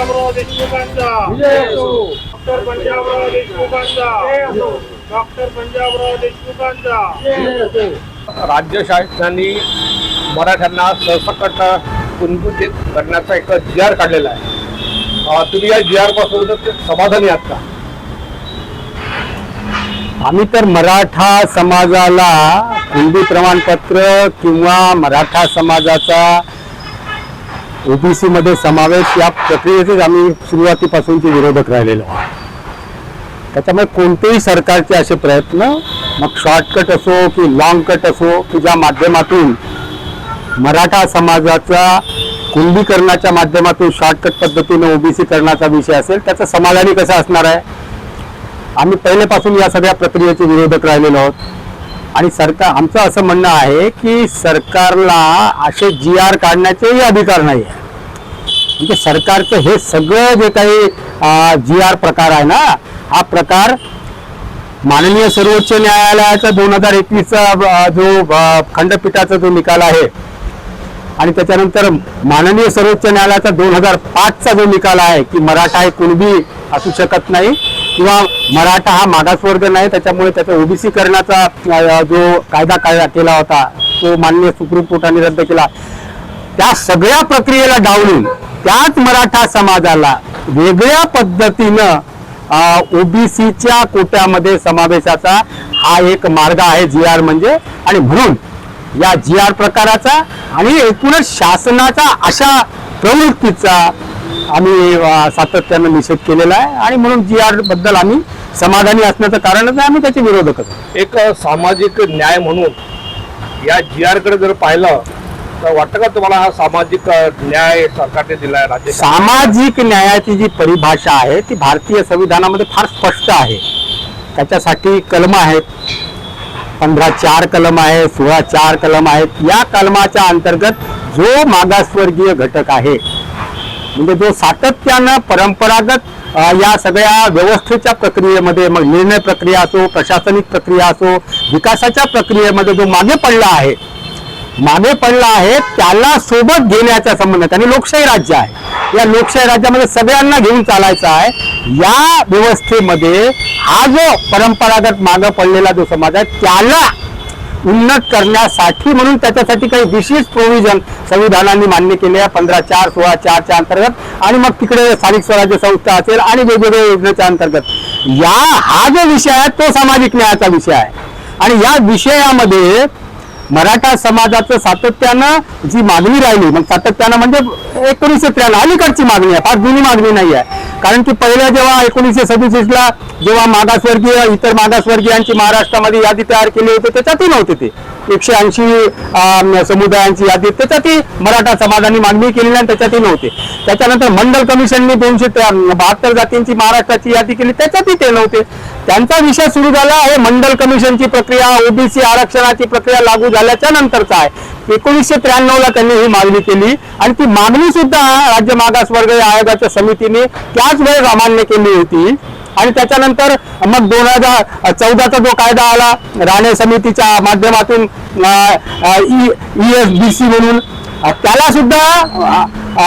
पंजाबराव देशमुखांचा डॉक्टर पंजाबराव देशमुखांचा डॉक्टर पंजाबराव देशमुखांचा राज्य शासनाने मराठ्यांना सरसकट कुणकुतीत करण्याचा एक जी आर काढलेला आहे. तुम्ही या जी आरपासून समाधानी आहात का? आम्ही तर मराठा समाजाला कुणबी प्रमाणपत्र किंवा मराठा समाजाचा ओबीसी मध्ये समावेश या प्रक्रियेचेच आम्ही सुरुवातीपासूनचे विरोधक राहिलेलो आहोत. त्याच्यामुळे कोणतेही सरकारचे असे प्रयत्न मग शॉर्टकट असो की लॉंग कट असो की ज्या माध्यमातून मराठा समाजाचा कुंभीकरणाच्या माध्यमातून शॉर्टकट पद्धतीने ओबीसी करण्याचा विषय असेल त्याचं समाधानी कसं असणार आहे? आम्ही पहिल्यापासून या सगळ्या प्रक्रियेचे विरोधक राहिलेलो आहोत. आणि सरकार आमचं असं म्हणणं आहे की सरकारला असे जी आर काढण्याचेही अधिकार नाही आहे म्हणजे सरकारचं हे सगळं जे काही जी आर प्रकार आहे ना हा प्रकार माननीय सर्वोच्च न्यायालयाचा दोन हजार एकवीसचा जो खंडपीठाचा जो निकाल आहे आणि त्याच्यानंतर माननीय सर्वोच्च न्यायालयाचा दोन हजार पाचचा जो निकाल आहे की मराठा हे कुणबी असू शकत नाही किंवा मराठा हा मागासवर्ग नाही त्याच्यामुळे त्याचा ओबीसी करण्याचा जो कायदा कायदा केला होता तो मान्य सुप्रीम कोर्टाने रद्द केला. त्या सगळ्या प्रक्रियेला डावलून त्याच मराठा समाजाला वेगळ्या पद्धतीनं ओबीसीच्या कोट्यामध्ये समावेशाचा हा एक मार्ग आहे जी आर म्हणजे. आणि म्हणून या जी आर प्रकाराचा आणि एकूणच शासनाचा अशा प्रवृत्तीचा आम्ही सातत्यानं निषेध केलेला आहे आणि म्हणून जी आरबद्दल आम्ही समाधानी असण्याचं कारणच आहे आम्ही त्याचे विरोधक आहोत. एक सामाजिक न्याय म्हणून या जी आरकडे जर पाहिलं तर वाटतं का तुम्हाला हा सामाजिक न्याय सरकारने दिलाय राज्य सामाजिक न्यायाची जी परिभाषा आहे ती भारतीय संविधानामध्ये फार स्पष्ट आहे. त्याच्यासाठी कलम आहेत. पंधरा चार कलम आहे सोळा चार कलम आहेत. या कलमाच्या अंतर्गत जो मागासवर्गीय घटक आहे म्हणजे जो सातत्यानं परंपरागत या सगळ्या व्यवस्थेच्या प्रक्रियेमध्ये मग निर्णय प्रक्रिया असो प्रशासनिक प्रक्रिया असो विकासाच्या प्रक्रियेमध्ये जो मागे पडला आहे मागे पडला आहे त्याला सोबत घेण्याचा संबंध आहे. आणि लोकशाही राज्य आहे या लोकशाही राज्यामध्ये सगळ्यांना घेऊन चालायचं आहे या व्यवस्थेमध्ये हा जो परंपरागत मागे पडलेला जो समाज आहे त्याला उन्नत करण्यासाठी म्हणून त्याच्यासाठी काही विशेष प्रोव्हिजन संविधानाने मान्य केले आहे. पंधरा चार सोळा चारच्या अंतर्गत. आणि मग तिकडे स्थानिक स्वराज्य संस्था असेल आणि वेगवेगळ्या योजनेच्या अंतर्गत. या हा जो विषय आहे तो सामाजिक न्यायाचा विषय आहे. आणि या विषयामध्ये मराठा समाजाचं सातत्यानं जी मागणी राहिली मग सातत्यानं म्हणजे एकोणीसशे त्र्याण्णव अलीकडची मागणी आहे. फार जुनी मागणी नाही आहे. कारण की पहिल्या जेव्हा एकोणीसशे सदुसष्टला जेव्हा मागासवर्गीय इतर मागासवर्गीयांची महाराष्ट्रामध्ये यादी तयार केली होती त्याच्यातही नव्हते ते. एकशे ऐंशी समुदायांची यादी त्याच्यातही मराठा समाजाने मागणी केली आणि त्याच्यातही नव्हते. त्याच्यानंतर मंडल कमिशनने दोनशे बहात्तर जातींची महाराष्ट्राची यादी केली त्याच्यातही ते नव्हते. त्यांचा विषय सुरू झाला हे मंडल कमिशनची प्रक्रिया ओबीसी आरक्षणाची प्रक्रिया लागू झाल्याच्या नंतरचा आहे. एकोणीसशे त्र्याण्णवला त्यांनी ही मागणी केली. आणि ती मागणी सुद्धा राज्य मागासवर्ग आयोगाच्या समितीने त्याच वेळेस अमान्य केली होती. आणि त्याच्यानंतर मग दोन हजार चौदाचा जो कायदा आला राणे समितीच्या माध्यमातून ई एस बी सी म्हणून त्याला सुद्धा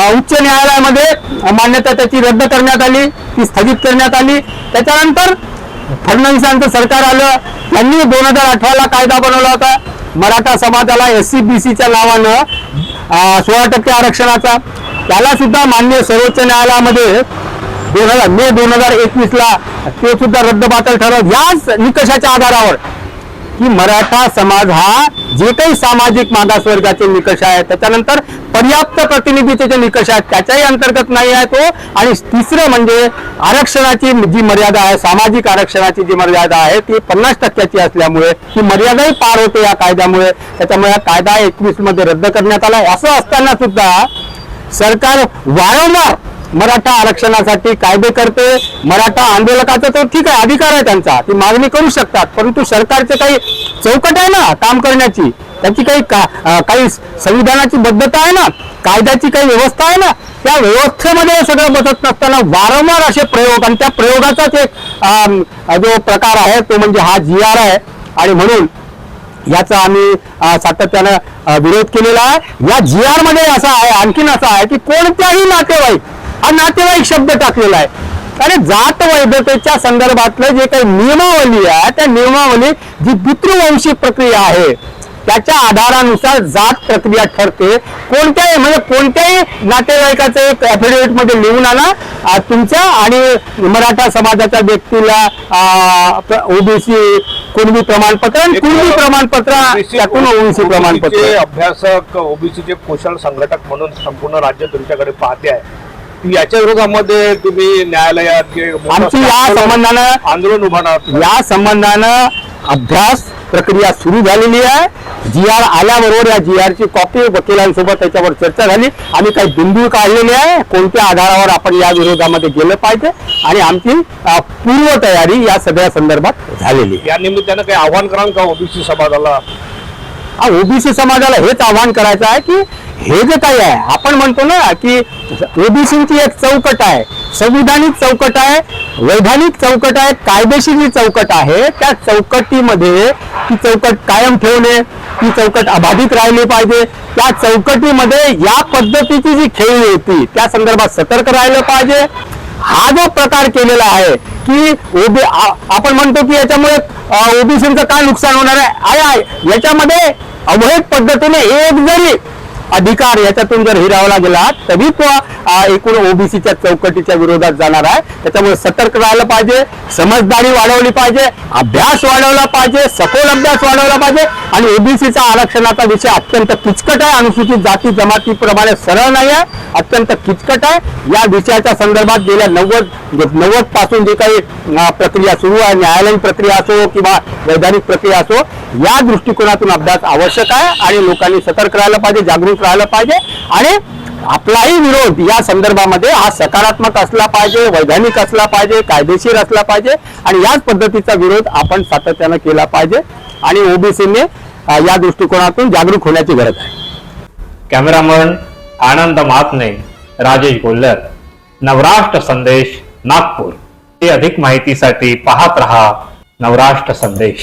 उच्च न्यायालयामध्ये मान्यता त्याची रद्द करण्यात आली ती स्थगित करण्यात आली. त्याच्यानंतर फडणवीसांचं सरकार आलं. त्यांनी दोन हजार अठराला कायदा बनवला होता. मराठा समाजाला एस सी बी सीच्या नावानं सोळा टक्के आरक्षणाचा. त्याला सुद्धा मान्य सर्वोच्च न्यायालयामध्ये दोन हजार मे दोन हजार एकवीस ला ते सुद्धा रद्दबातल ठरव याच निकषाच्या आधारावर. की मराठा समाज हा जे काही सामाजिक मागासवर्गाचे निकष आहेत त्याच्यानंतर पर्याप्त प्रतिनिधीचे निकष आहेत त्याच्याही अंतर्गत नाही आहे तो. आणि तिसरं म्हणजे आरक्षणाची जी मर्यादा आहे सामाजिक आरक्षणाची जी मर्यादा आहे ती पन्नास टक्क्याची असल्यामुळे ती मर्यादाही पार होते या कायद्यामुळे. त्याच्यामुळे हा कायदा एकवीसमध्ये रद्द करण्यात आला. असं असताना सुद्धा सरकार वारंवार मराठा आरक्षणासाठी कायदे करते. मराठा आंदोलकाचा तर ठीक आहे अधिकार आहे त्यांचा. ती मागणी करू शकतात. परंतु सरकारचे काही चौकट आहे ना काम करण्याची. त्याची काही का काही संविधानाची बद्धता आहे ना कायद्याची काही व्यवस्था आहे ना त्या व्यवस्थेमध्ये सगळं बसत नसताना वारंवार असे प्रयोग आणि त्या प्रयोगाचाच एक जो प्रकार आहे तो म्हणजे हा जी आर आहे. आणि म्हणून याचा आम्ही सातत्यानं विरोध केलेला आहे. या जी आरमध्ये असा आहे आणखीन असा आहे की कोणत्याही नातेवाईक हा नातेवाईक शब्द टाकलेला आहे. आणि जात वैधतेच्या संदर्भातलं जे काही नियमावली आहे त्या नियमावली जी पितृवंशी प्रक्रिया आहे त्याच्या आधारानुसार जात प्रक्रिया ठरते. कोणत्याही म्हणजे कोणत्याही नातेवाईकाचं एक affidavit मध्ये लिहून आणा. आ, तुमच्या आणि मराठा समाजाच्या व्यक्तीला ओबीसी कुणबी प्रमाणपत्र आणि कुणबी प्रमाणपत्र त्यातून ओबीसी प्रमाणपत्र. अभ्यासक ओबीसीचे कुशल संघटक म्हणून संपूर्ण राज्य तुमच्याकडे पाहते आहे. याच्या विरोधामध्ये तुम्ही न्यायालयात आमची या संबंधानं आंदोलन उभारणार या संबंधानं अभ्यास प्रक्रिया सुरू झालेली आहे. जी आर आल्याबरोबर या जी आरची कॉपी वकिलांसोबत त्याच्यावर चर्चा झाली. आम्ही काही बिंदू काढलेले आहे. कोणत्या आधारावर आपण या विरोधामध्ये गेलं पाहिजे? आणि आमची अ, पूर्व तयारी या सगळ्या संदर्भात झालेली या निमित्तानं काही आव्हान कराल का ओबीसी समाजाला? ओबीसी समाजाला हेच आव्हान करायचं आहे की हे जे काही आहे आपण म्हणतो ना की ओबीसीची एक चौकट आहे संविधानिक चौकट आहे वैधानिक चौकट आहे कायदेशीर जी चौकट आहे. त्या चौकटीमध्ये ती चौकट कायम ठेवणे ती चौकट अबाधित राहिली पाहिजे. त्या चौकटीमध्ये या पद्धतीची जी खेळी होती त्या संदर्भात सतर्क राहिलं पाहिजे. हा जो प्रकार केलेला आहे की ओबी आपण म्हणतो की याच्यामुळे ओबीसीचं काय नुकसान होणार आहे? आहे आहे याच्यामध्ये अवैध पद्धतीने एक जरी अधिकार याच्यातून जर हिरावला गेला तरी तो एकूण ओबीसीच्या चौकटीच्या विरोधात जाणार आहे. त्याच्यामुळे सतर्क राहिलं पाहिजे समजदारी वाढवली पाहिजे अभ्यास वाढवला पाहिजे सखोल अभ्यास वाढवला पाहिजे आणि ओबीसीचा आरक्षणाचा विषय अत्यंत किचकट आहे. अनुसूचित जाती जमातीप्रमाणे सरळ नाही आहे अत्यंत किचकट आहे. या विषयाच्या संदर्भात गेल्या नव्वद नव्वदपासून जी काही प्रक्रिया सुरू आहे न्यायालयीन प्रक्रिया असो किंवा वैधानिक प्रक्रिया असो या दृष्टिकोनातून अभ्यास आवश्यक आहे आणि लोकांनी सतर्क राहिलं पाहिजे जागरूक राहिलं पाहिजे. आणि आपलाही विरोध या संदर्भामध्ये हा सकारात्मक असला पाहिजे वैधानिक असला पाहिजे कायदेशीर असला पाहिजे. आणि याच पद्धतीचा विरोध आपण सातत्यानं केला पाहिजे. आणि ओबीसीने या दृष्टिकोनातून जागरूक होण्याची गरज आहे. कॅमेरामन आनंद मातने राजेश गोल्लर. नवराष्ट्र संदेश नागपूर. हे अधिक माहितीसाठी पाहत रहा नवराष्ट्र संदेश.